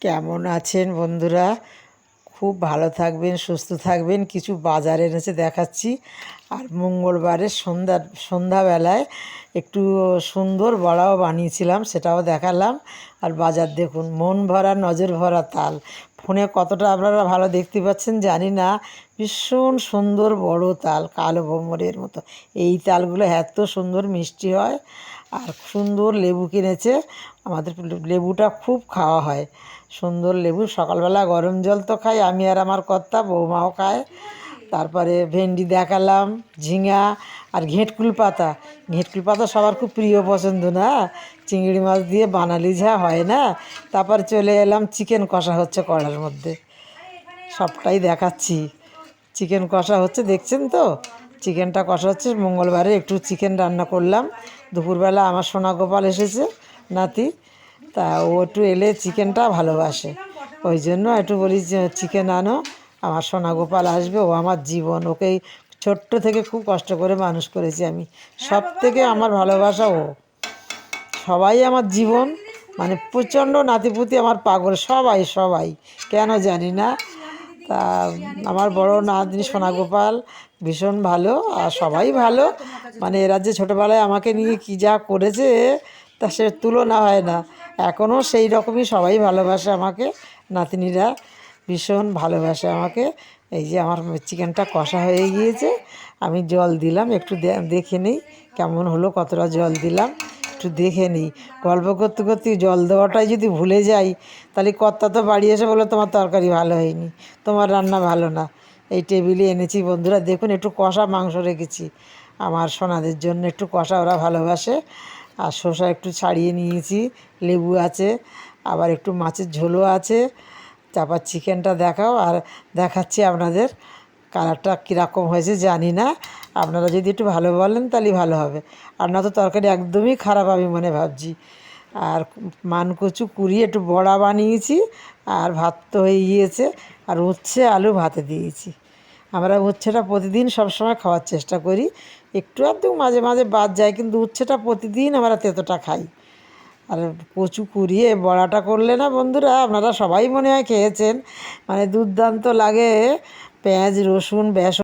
কেমন আছেন বন্ধুরা? খুব ভালো থাকবেন, সুস্থ থাকবেন। কিছু বাজারে এনেছে দেখাচ্ছি। আর মঙ্গলবারের সন্ধ্যা, সন্ধ্যাবেলায় একটু সুন্দর বড়াও বানিয়েছিলাম, সেটাও দেখালাম। আর বাজার দেখুন, মন ভরা, নজর ভরা তাল। ফোনে কতটা আপনারা ভালো দেখতে পাচ্ছেন জানি না। ভীষণ সুন্দর বড় তাল, কালো ভোমরের মতো। এই তালগুলো এত সুন্দর মিষ্টি হয় আর সুন্দর লেবু কিনেছে। আমাদের লেবুটা খুব খাওয়া হয়। সুন্দর লেবু, সকালবেলা গরম জল তো খাই, আমি আর আমার কর্তা বৌমাও খায়। তারপরে ভেন্ডি দেখালাম, ঝিঙা আর ঘেঁটকুল পাতা। ঘেঁটকুল পাতা সবার খুব প্রিয় পছন্দ না? চিংড়ি মাছ দিয়ে বানালি যা হয় না? তারপর চলে এলাম চিকেন কষা হচ্ছে কড়ার মধ্যে। সবটাই দেখাচ্ছি। চিকেন কষা হচ্ছে, দেখছেন তো? চিকেনটা কষা হচ্ছে, মঙ্গলবারে একটু চিকেন রান্না করলাম। দুপুরবেলা আমার সোনা গোপাল এসেছে, নাতি। তা ও একটু এলে চিকেনটা ভালোবাসে। ওই জন্য একটু বলি চিকেন আনো। আমার সোনা গোপাল আসবে, ও আমার জীবন। ওকেই ছোট্ট থেকে খুব কষ্ট করে মানুষ করেছি আমি। সব থেকে আমার ভালোবাসা ও। সবাই আমার জীবন মানে প্রচণ্ড নাতিপুতি আমার পাগল, সবাই সবাই। কেন জানি না। তা আমার বড় নাতনি সোনা গোপাল ভীষণ ভালো, আর সবাই ভালো। মানে এরা যে ছোটোবেলায় আমাকে নিয়ে কী যা করেছে, তা সে তুলনা হয় না। এখনও সেই রকমই সবাই ভালোবাসে আমাকে, নাতনিরা। ভীষণ ভালোবাসে আমাকে। এই যে আমার চিকেনটা কষা হয়ে গিয়েছে। আমি জল দিলাম, একটু দেখে নিই কেমন হলো, কতটা জল দিলাম, একটু দেখে নিই। গল্প করতে করতে জল দেওয়াটাই যদি ভুলে যাই, তাহলে কর্তা তো বাড়ি এসে বলে তোমার তরকারি ভালো হয়নি, তোমার রান্না ভালো না। এই টেবিলে এনেছি, বন্ধুরা, দেখুন, একটু কষা মাংস রেখেছি। আমার সোনাদের জন্য একটু কষা ওরা ভালোবাসে। আর শসা একটু ছাড়িয়ে নিয়েছি, লেবু আছে, আবার একটু মাছের ঝোলও আছে। তারপর চিকেনটা দেখাও আর দেখাচ্ছি আপনাদের কালারটা কীরকম হয়েছে, জানি না। আপনারা যদি একটু ভালো বলেন তাহলে ভালো হবে। আর না তো তরকারি একদমই খারাপ, আমি মনে ভাবছি। আর মানকচু কুড়িয়ে একটু বড়া বানিয়েছি আর ভাত তো হয়ে গিয়েছে। আর উচ্ছে, আলু ভাতে দিয়েছি। আমরা উচ্ছেটা প্রতিদিন সবসময় খাওয়ার চেষ্টা করি। একটু আধটু মাঝে মাঝে বাদ যায়, কিন্তু উচ্ছেটা প্রতিদিন আমরা তেতোটা খাই। আর কচু কুড়িয়ে বড়াটা করলে না বন্ধুরা, আপনারা সবাই মনে হয় খেয়েছেন। মানে দুর্দান্ত লাগে পেঁয়াজ, রসুন, বেসন।